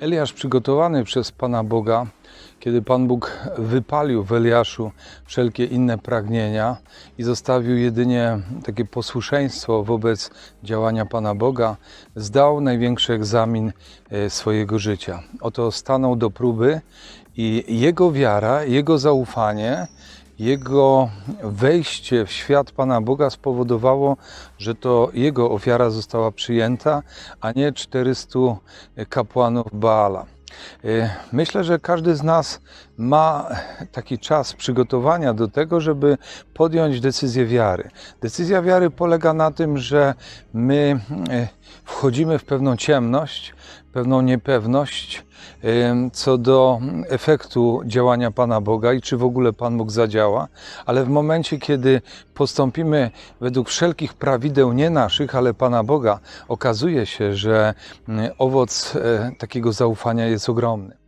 Eliasz przygotowany przez Pana Boga, kiedy Pan Bóg wypalił w Eliaszu wszelkie inne pragnienia i zostawił jedynie takie posłuszeństwo wobec działania Pana Boga, zdał największy egzamin e, swojego życia. Oto stanął do próby i jego wiara, jego zaufanie jego wejście w świat Pana Boga spowodowało, że to jego ofiara została przyjęta, a nie 400 kapłanów Baala. E, Myślę, że każdy z nas ma taki czas przygotowania do tego, żeby podjąć decyzję wiary. Decyzja wiary polega na tym, że my e, wchodzimy w pewną ciemność, pewną niepewność co do efektu działania Pana Boga i czy w ogóle Pan Bóg zadziała, ale w momencie, kiedy postąpimy według wszelkich prawideł nie naszych, ale Pana Boga, okazuje się, że mm, owoc e, takiego zaufania jest ogromny.